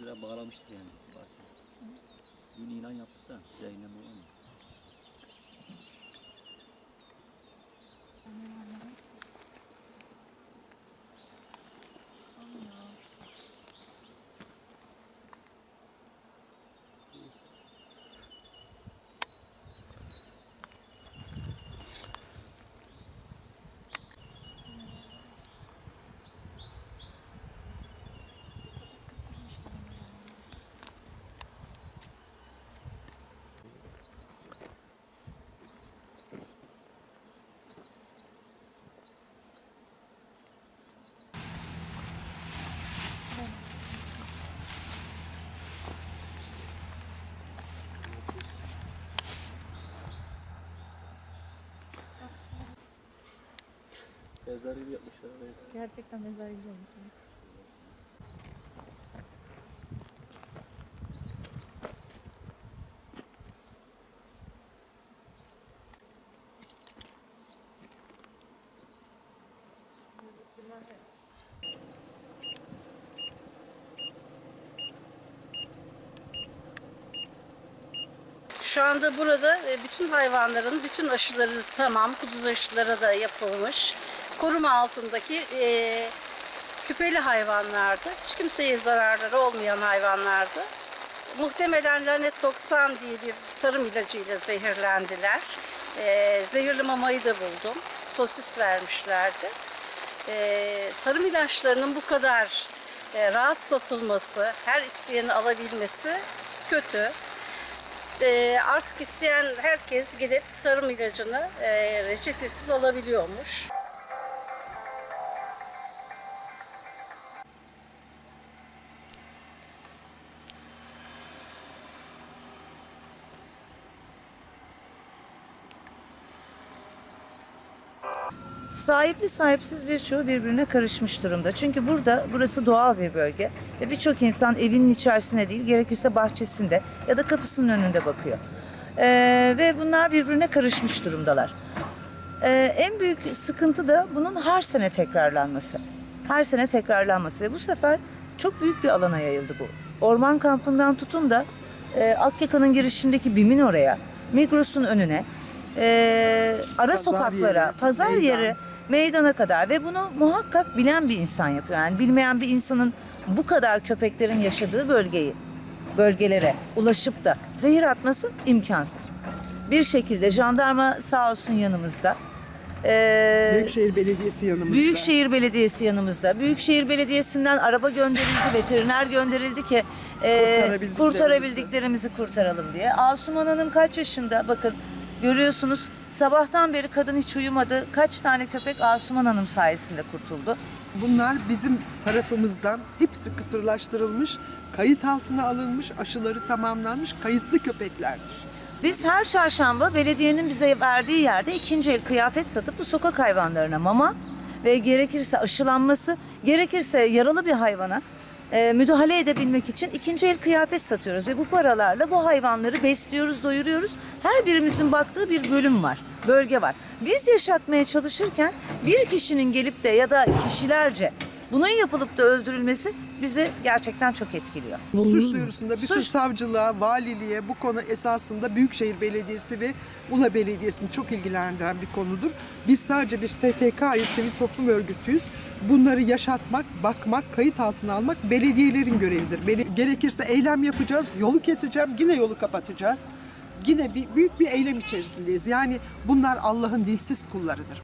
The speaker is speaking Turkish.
lira bağlamıştır yani bahçe. Dün ilan yaptık da yayınlama var Mezar gibi yapmışlar orayı. Gerçekten mezar gibi olmuş. Şu anda burada e, bütün hayvanların bütün aşıları tamam. Kuduz aşıları da yapılmış. Koruma altındaki e, küpeli hayvanlardı. Hiç kimseye zararları olmayan hayvanlardı. Muhtemelen lanet 90 diye bir tarım ilacıyla zehirlendiler. E, zehirli mamayı da buldum. Sosis vermişlerdi. E, tarım ilaçlarının bu kadar e, rahat satılması, her isteyenin alabilmesi kötü. Ee, artık isteyen herkes gidip tarım ilacını e, reçetesiz alabiliyormuş. Sahipli sahipsiz birçoğu birbirine karışmış durumda. Çünkü burada burası doğal bir bölge ve birçok insan evinin içerisine değil gerekirse bahçesinde ya da kapısının önünde bakıyor. Ee, ve bunlar birbirine karışmış durumdalar. Ee, en büyük sıkıntı da bunun her sene tekrarlanması. Her sene tekrarlanması ve bu sefer çok büyük bir alana yayıldı bu. Orman kampından tutun da e, Akyaka'nın girişindeki BİM'in oraya, Migros'un önüne, e, ara Pazar sokaklara, yeri, pazar meydan. yeri, meydana kadar ve bunu muhakkak bilen bir insan yapıyor. Yani bilmeyen bir insanın bu kadar köpeklerin yaşadığı bölgeyi, bölgelere ulaşıp da zehir atması imkansız. Bir şekilde jandarma sağ olsun yanımızda. Ee, Büyükşehir Belediyesi yanımızda. Büyükşehir Belediyesi yanımızda. Büyükşehir Belediyesi'nden araba gönderildi, veteriner gönderildi ki e, Kurtarabildiklerimizi. kurtarabildiklerimizi kurtaralım diye. Asuman Hanım kaç yaşında? Bakın görüyorsunuz sabahtan beri kadın hiç uyumadı. Kaç tane köpek Asuman Hanım sayesinde kurtuldu. Bunlar bizim tarafımızdan hepsi kısırlaştırılmış, kayıt altına alınmış, aşıları tamamlanmış kayıtlı köpeklerdir. Biz her çarşamba belediyenin bize verdiği yerde ikinci el kıyafet satıp bu sokak hayvanlarına mama ve gerekirse aşılanması, gerekirse yaralı bir hayvana e, müdahale edebilmek için ikinci el kıyafet satıyoruz ve bu paralarla bu hayvanları besliyoruz, doyuruyoruz. Her birimizin baktığı bir bölüm var, bölge var. Biz yaşatmaya çalışırken bir kişinin gelip de ya da kişilerce bunun yapılıp da öldürülmesi bizi gerçekten çok etkiliyor. Suç duyurusunda bütün Suç- savcılığa, valiliğe bu konu esasında Büyükşehir Belediyesi ve Ula Belediyesi'ni çok ilgilendiren bir konudur. Biz sadece bir STK'yız, sivil toplum örgütüyüz. Bunları yaşatmak, bakmak, kayıt altına almak belediyelerin görevidir. Bele- gerekirse eylem yapacağız, yolu keseceğim, yine yolu kapatacağız. Yine bir, büyük bir eylem içerisindeyiz. Yani bunlar Allah'ın dilsiz kullarıdır.